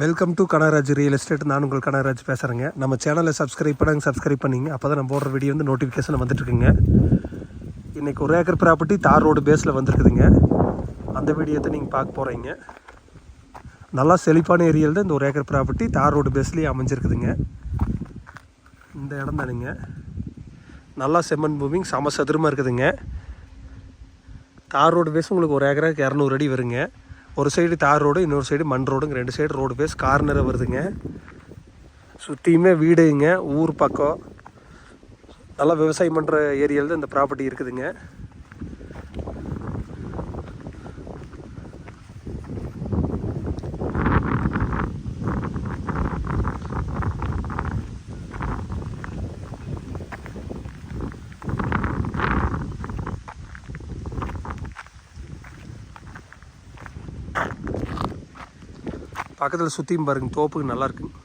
Welcome to Kanagaraj real estate நான் உங்கள் கனகராஜ் பேசுகிறேங்க நம்ம சேனலை சப்ஸ்கிரைப் பண்ணாங்க சப்ஸ்கிரைப் பண்ணிங்க. அப்போ தான் நம்ம போடுற வீடியோ வந்து நோட்டிஃபிகேஷன் வந்துட்டுருக்குங்க. இன்றைக்கி ஒரு ஏக்கர் ப்ராப்பர்ட்டி தார் ரோடு பேஸில் வந்திருக்குதுங்க. அந்த வீடியோத்தை நீங்கள் பார்க்க போகிறீங்க நல்லா செழிப்பான ஏரியாவில் தான் இந்த ஒரு ஏக்கர் ப்ராப்பர்ட்டி தார் ரோடு பேஸ்லேயே அமைஞ்சிருக்குதுங்க. இந்த இடம் தானுங்க. நல்லா செம்மன் பூமிங் சம சதுரமாக இருக்குதுங்க. தார் ரோடு பேஸ் உங்களுக்கு ஒரு ஏக்கராக்கு இரநூறு அடி வருங்க. ஒரு சைடு தார் ரோடு இன்னொரு சைடு மண் ரோடுங்க ரெண்டு சைடு ரோடு பேஸ் கார்னரை வருதுங்க. சுற்றியுமே வீடுங்க ஊர் பக்கம். நல்லா விவசாயம் பண்ணுற ஏரியாவில் தான் இந்த ப்ராப்பர்ட்டி இருக்குதுங்க. பக்கத்தில் சுற்றியும் பாருங்க தோப்புக்கு நல்லா இருக்குங்க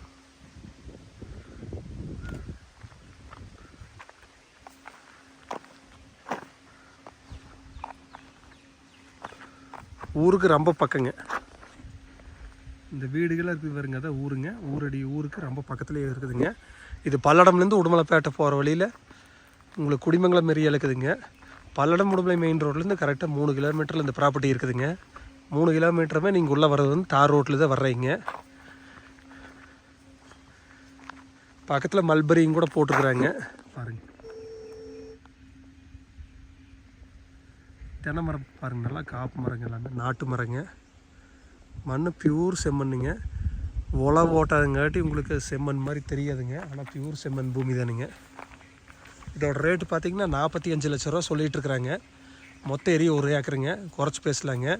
ஊருக்கு ரொம்ப பக்கங்க. இந்த வீடுகளாக இருக்குது பாருங்க அதான் ஊருங்க. ஊரடி ஊருக்கு ரொம்ப பக்கத்துலேயே இருக்குதுங்க. இது பல்லடம்லேருந்து உடுமலைப்பேட்டை போகிற வழியில் உங்களுக்கு குடிமங்கலம் ஏரியா இருக்குதுங்க பல்லடம் உடுமலை மெயின் ரோட்லேருந்து கரெக்டாக மூணு கிலோமீட்டரில் இந்த ப்ராப்பர்ட்டி இருக்குதுங்க. மூணு கிலோமீட்டருமே நீங்கள் உள்ளே வர்றது வந்து தார் ரோட்டில் தான் வர்றீங்க. பக்கத்தில் மல்பரியும் கூட போட்டுருக்குறாங்க. பாருங்க. தென்னை மரம் பாருங்க நல்லா காப்பு மரங்க எல்லாமே நாட்டு மரங்க. மண் பியூர் செம்மண்ணுங்க. உல ஓட்டாதங்காட்டி உங்களுக்கு செம்மண் மாதிரி தெரியாதுங்க. ஆனால் பியூர் செம்மண் பூமி தானுங்க. இதோட ரேட்டு பார்த்தீங்கன்னா நாற்பத்தி அஞ்சு லட்ச ரூபா சொல்லிகிட்ருக்குறாங்க இருக்கிறாங்க. மொத்த ஏரியா ஒரு ஏக்கருங்க. குறைச்சி பேசலாங்க.